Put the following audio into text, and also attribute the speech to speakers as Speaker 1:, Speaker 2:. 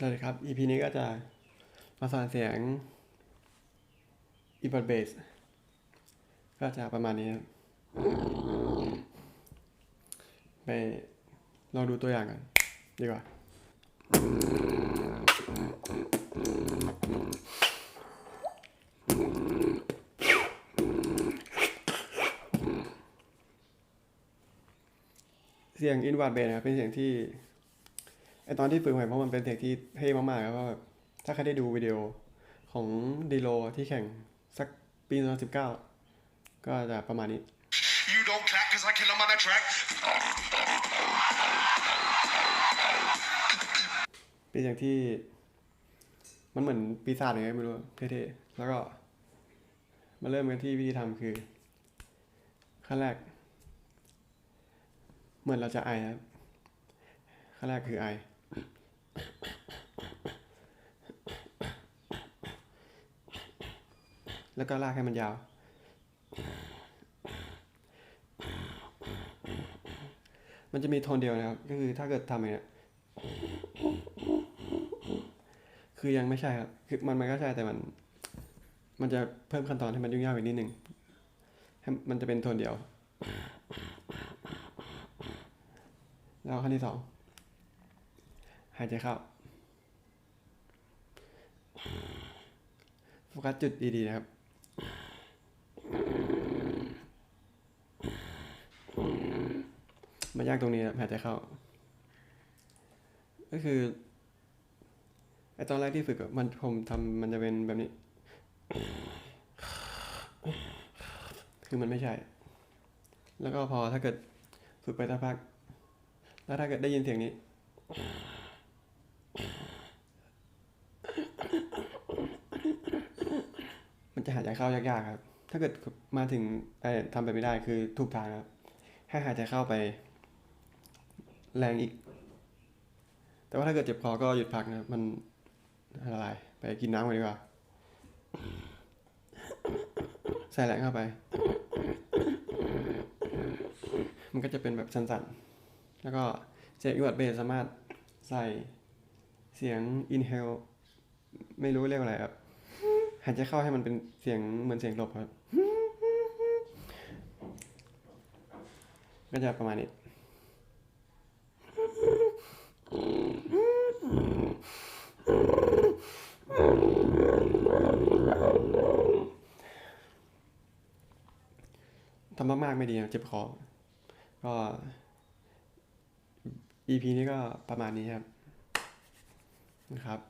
Speaker 1: สวัสดีครับ EP นี้ก็จะมาสอนเสียง e b o d bass ก็จะประมาณนี้ครับไปลองดูตัวอย่างกันดีกว่า เสียง inward bass นะครับเป็นเสียงที่ ไอตอนที่ฝึกใหม่เพราะมันเป็นเทคที่เท่มากๆครับเพราะแบบถ้าใครได้ดูวิดีโอของดีโลที่แข่งสักปี2019 ก็จะประมาณนี้
Speaker 2: You don't clap cause I kill 'em on the track.
Speaker 1: เป็นอย่างที่มันเหมือนปีศาจยังไงไม่รู้เท่ๆแล้วก็มาเริ่มกันที่วิธีทำคือ ขั้นแรก เหมือนเราจะไอครับขั้นแรกคือไอ แล้วก็ลากให้มันยาว มันจะมีโทนเดียวนะครับ ก็คือถ้าเกิดทำอย่างเงี้ย คือยังไม่ใช่ครับ คือมันมันก็ใช่แต่มัน มันจะเพิ่มขั้นตอนให้มันยุ่งยากอีกนิดหนึ่งให้มันจะเป็นโทนเดียว แล้วขั้นที่สองหายใจเข้าโฟกัสจุดดีๆนะครับ มายากตรงนี้ครับหายใจเข้า ก็คือไอตอนแรกที่ฝึกมันผมทำมันจะเป็นแบบนี้ คือมันไม่ใช่ แล้วก็พอถ้าเกิดฝึกไปสักพัก แล้วถ้าเกิดได้ยินเสียงนี้ มันจะหายใจเข้ายากๆครับ ถ้าเกิดมาถึงไอ้ทำแบบไม่ได้คือถูกทางครับ ให้หายใจเข้าไป แรงอีก แต่ว่าถ้าเกิดเจ็บคอก็หยุดพักนะมันละลายไปกินน้ำกันดีกว่า ใส่แรงเข้าไป มันก็จะเป็นแบบสั้นๆ แล้วก็เสียงอีวัดเบสสามารถใส่เสียง inhale ไม่รู้เรียกว่าอะไรครับหายใจเข้าให้มันเป็นเสียงเหมือนเสียงหลบครับ ก็จะประมาณนี้ ทำมากๆไม่ดีนะเจ็บคอ ก็ EP นี้ก็ประมาณนี้ครับนะครับ